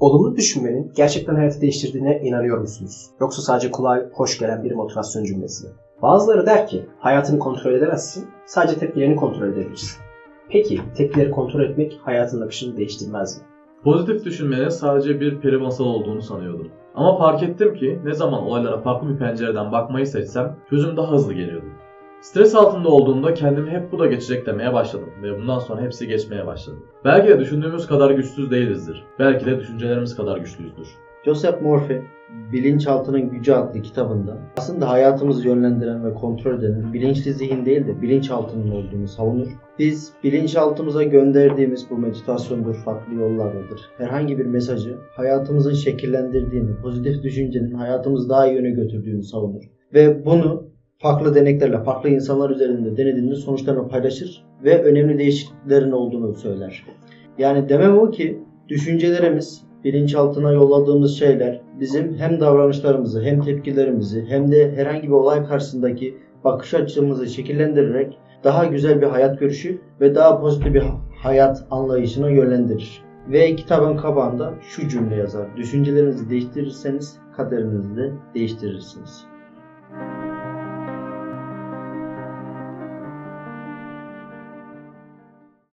Olumlu düşünmenin gerçekten hayatı değiştirdiğine inanıyor musunuz? Yoksa sadece kulağa hoş gelen bir motivasyon cümlesi mi? Bazıları der ki hayatını kontrol edemezsin, sadece tepkilerini kontrol edebilirsin. Peki tepkileri kontrol etmek hayatın akışını değiştirmez mi? Pozitif düşünmenin sadece bir peri masalı olduğunu sanıyordum. Ama fark ettim ki ne zaman olaylara farklı bir pencereden bakmayı seçsem çözüm daha hızlı geliyordu. Stres altında olduğumda kendimi hep bu da geçecek demeye başladım ve bundan sonra hepsi geçmeye başladı. Belki de düşündüğümüz kadar güçsüz değilizdir. Belki de düşüncelerimiz kadar güçlüyüzdür. Joseph Murphy, Bilinçaltının Gücü adlı kitabında aslında hayatımızı yönlendiren ve kontrol eden bilinçli zihin değil de bilinçaltının olduğunu savunur. Biz bilinçaltımıza gönderdiğimiz bu meditasyondur, farklı yollardadır. Herhangi bir mesajı hayatımızın şekillendirdiğini, pozitif düşüncenin hayatımızı daha iyi yöne götürdüğünü savunur. Ve bunu farklı deneklerle, farklı insanlar üzerinde denediğinde sonuçlarını paylaşır ve önemli değişikliklerin olduğunu söyler. Yani demem o ki düşüncelerimiz, bilinçaltına yolladığımız şeyler bizim hem davranışlarımızı hem tepkilerimizi hem de herhangi bir olay karşısındaki bakış açımızı şekillendirerek daha güzel bir hayat görüşü ve daha pozitif bir hayat anlayışına yönlendirir. Ve kitabın kapağında şu cümle yazar. Düşüncelerinizi değiştirirseniz kaderinizi de değiştirirsiniz.